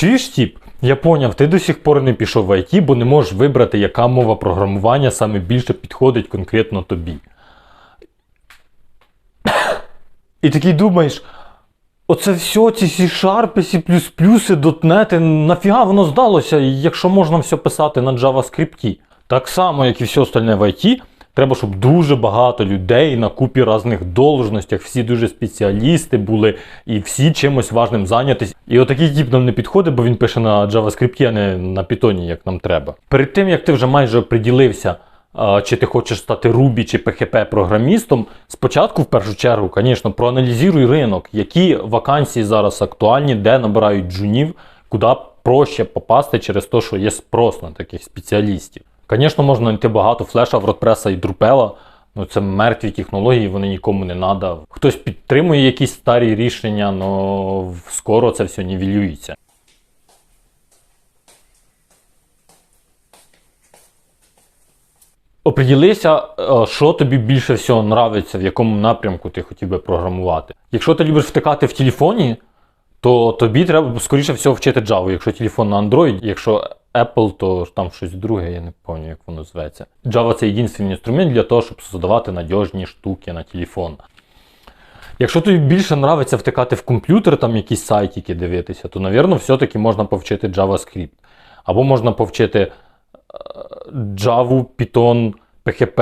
Чуєш, тіп? Я поняв, ти до сих пор не пішов в IT, бо не можеш вибрати, яка мова програмування саме більше підходить конкретно тобі. І такий думаєш, оце все, ці C-Sharp, C++, .NET, нафіга воно здалося, якщо можна все писати на JavaScript. Так само, як і все остальне в IT, треба, щоб дуже багато людей на купі різних должностях, всі дуже спеціалісти були і всі чимось важним зайнятися. І отакий тип нам не підходить, бо він пише на JavaScript, а не на Python, як нам треба. Перед тим, як ти вже майже оприділився, чи ти хочеш стати Ruby чи PHP програмістом, спочатку, в першу чергу, звісно, проаналізуй ринок, які вакансії зараз актуальні, де набирають джунів, куди проще попасти через те, що є спрос на таких спеціалістів. Звісно, можна знайти багато флеша, WordPress і Drupal, Ну, це мертві технології, вони нікому не треба. Хтось підтримує якісь старі рішення, але скоро це все нівелюється. Оприділися, е, що тобі більше всього нравиться, в якому напрямку ти хотів би програмувати. Якщо ти любиш втикати в телефоні, то тобі треба скоріше всього вчити Java. Якщо телефон на Android, якщо Apple, то там щось друге, я не пам'ятаю, як воно зветься. Java це єдиний інструмент для того, щоб создавати надіжні штуки на телефон. Якщо тобі більше нравиться втикати в комп'ютер, там якісь сайтики дивитися, то, напевно, все-таки можна повчити JavaScript. Або можна повчити е, Java, Python, PHP,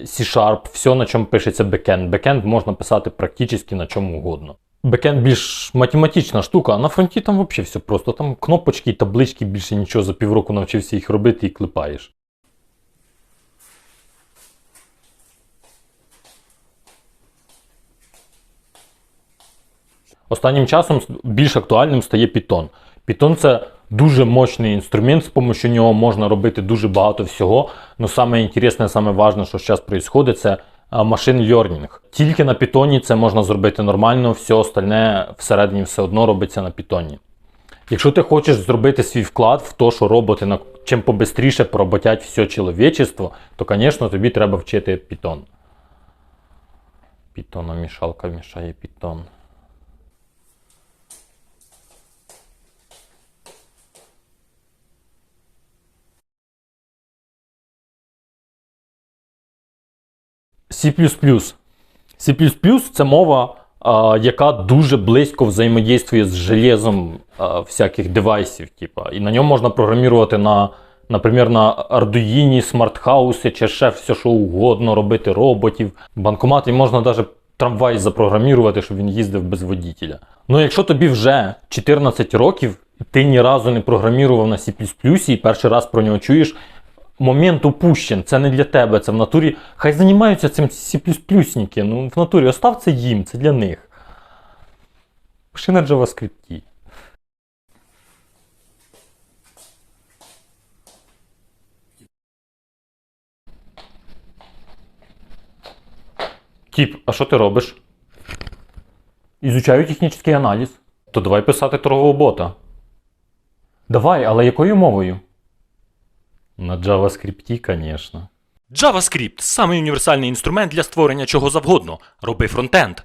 C-Sharp, все, на чому пишеться бекенд. Бекенд можна писати практично на чому угодно. Бекенд більш математична штука, а на фронті там взагалі все просто. Там кнопочки таблички, більше нічого за півроку навчився їх робити і клепаєш. Останнім часом більш актуальним стає Python. Python це дуже мощний інструмент, з допомогою нього можна робити дуже багато всього. Ну саме інтересне, саме важне, що зараз відбувається, це машин learning. Тільки на Python це можна зробити нормально, все остальне всередині все одно робиться на Python. Якщо ти хочеш зробити свій вклад в те, що роботи на чим побистріше проботять все чоловічество, то, звісно, тобі треба вчити Python. Питона мішалка мішає Python. C++. C++ це мова, яка дуже близько взаємодействує з железом всяких девайсів. Типа. І на ньому можна програмувати на, наприклад, на Arduino, смартхауси чи ще все, що угодно, робити роботів. Банкомати можна навіть трамвай запрограмувати, щоб він їздив без водителя. Ну, якщо тобі вже 14 років, ти ні разу не програмував на C++ і перший раз про нього чуєш, момент упущен, це не для тебе, це в натурі. Хай займаються цим C++ніки, ну в натурі остав це їм, це для них. Пиши на JavaScript. Тіп, а що ти робиш? Ізучаю технічний аналіз. То давай писати торгового бота. Давай, але якою мовою? На JavaScript, звісно. JavaScript самий універсальний інструмент для створення чого завгодно. Роби фронтенд.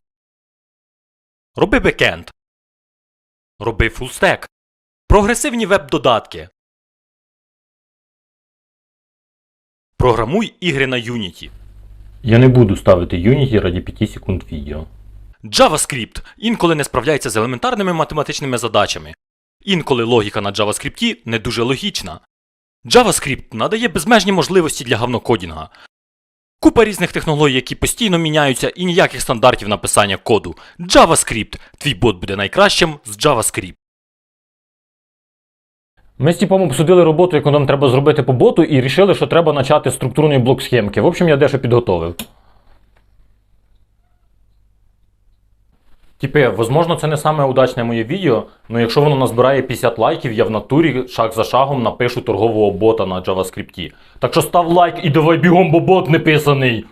Роби бекенд. Роби фулстек. Прогресивні веб-додатки. Програмуй ігри на Unity. Я не буду ставити Unity раді 5 секунд відео. JavaScript інколи не справляється з елементарними математичними задачами. Інколи логіка на JavaScript не дуже логічна. JavaScript надає безмежні можливості для гавнокодінга. Купа різних технологій, які постійно міняються, і ніяких стандартів написання коду. JavaScript. Твій бот буде найкращим з JavaScript. Ми з типом обсудили роботу, яку нам треба зробити по боту, і рішили, що треба почати з структурної блок схемки. В общем, я дещо підготовив. Типи, возможно, це не саме удачне моє відео, але якщо воно назбирає 50 лайків, я в натурі шаг за шагом напишу торгового бота на JavaScript. Так що став лайк і давай бігом, бо бот не писаний.